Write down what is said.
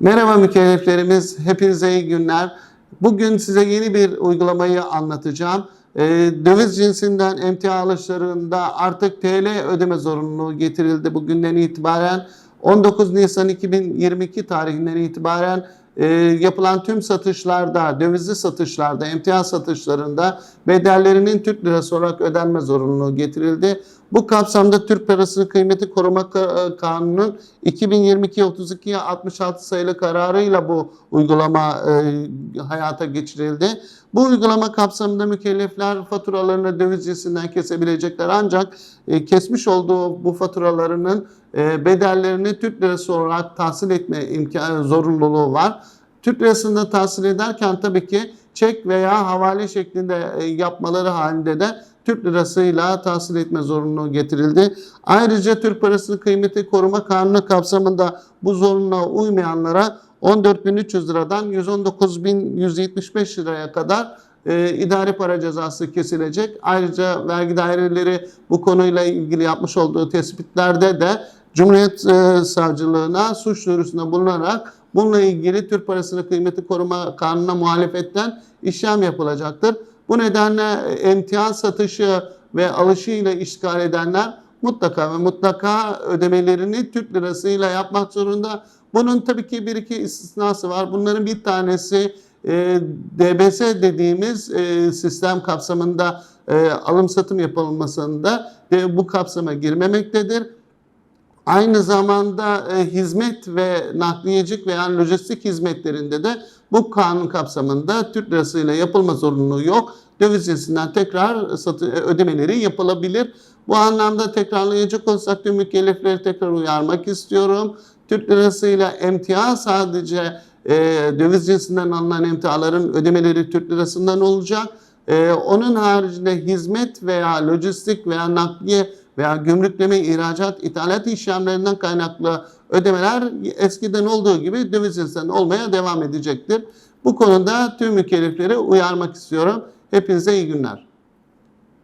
Merhaba mükelleflerimiz, hepinize iyi günler. Bugün size yeni bir uygulamayı anlatacağım. Ee, döviz cinsinden emtia alışlarında artık TL ödeme zorunluluğu getirildi bugünden itibaren. 19 Nisan 2022 tarihinden itibaren e, yapılan tüm satışlarda, dövizli satışlarda, emtia satışlarında bedellerinin Türk lirası olarak ödenme zorunluluğu getirildi. Bu kapsamda Türk Parasının Kıymeti Koruma Ka- Kanunu'nun 2022-32-66 sayılı kararıyla bu uygulama e, hayata geçirildi. Bu uygulama kapsamında mükellefler faturalarını döviz cinsinden kesebilecekler ancak e, kesmiş olduğu bu faturalarının e, bedellerini Türk lirası olarak tahsil etme imkanı zorunluluğu var. Türk lirasında tahsil ederken tabii ki çek veya havale şeklinde e, yapmaları halinde de Türk lirasıyla tahsil etme zorunluluğu getirildi. Ayrıca Türk parasının kıymeti koruma kanunu kapsamında bu zorunluluğa uymayanlara 14.300 liradan 119.175 liraya kadar e, idari para cezası kesilecek. Ayrıca vergi daireleri bu konuyla ilgili yapmış olduğu tespitlerde de Cumhuriyet e, Savcılığına suç duyurusunda bulunarak bununla ilgili Türk parasını kıymeti koruma kanununa muhalefetten işlem yapılacaktır. Bu nedenle emtia satışı ve alışıyla işgal edenler mutlaka ve mutlaka ödemelerini Türk lirasıyla yapmak zorunda. Bunun tabii ki bir iki istisnası var. Bunların bir tanesi e, DBS dediğimiz e, sistem kapsamında e, alım satım yapılmasında de bu kapsama girmemektedir. Aynı zamanda e, hizmet ve nakliyecilik veya lojistik hizmetlerinde de bu kanun kapsamında Türk lirasıyla yapılma zorunluluğu yok. Döviz cinsinden tekrar satı, e, ödemeleri yapılabilir. Bu anlamda tekrarlayacak olsak tüm mükellefleri tekrar uyarmak istiyorum. Türk lirasıyla emtia sadece e, döviz cinsinden alınan emtiaların ödemeleri Türk lirasından olacak. E, onun haricinde hizmet veya lojistik veya nakliye veya gümrükleme, ihracat, ithalat işlemlerinden kaynaklı ödemeler eskiden olduğu gibi döviz cinsinden olmaya devam edecektir. Bu konuda tüm mükellefleri uyarmak istiyorum. Hepinize iyi günler.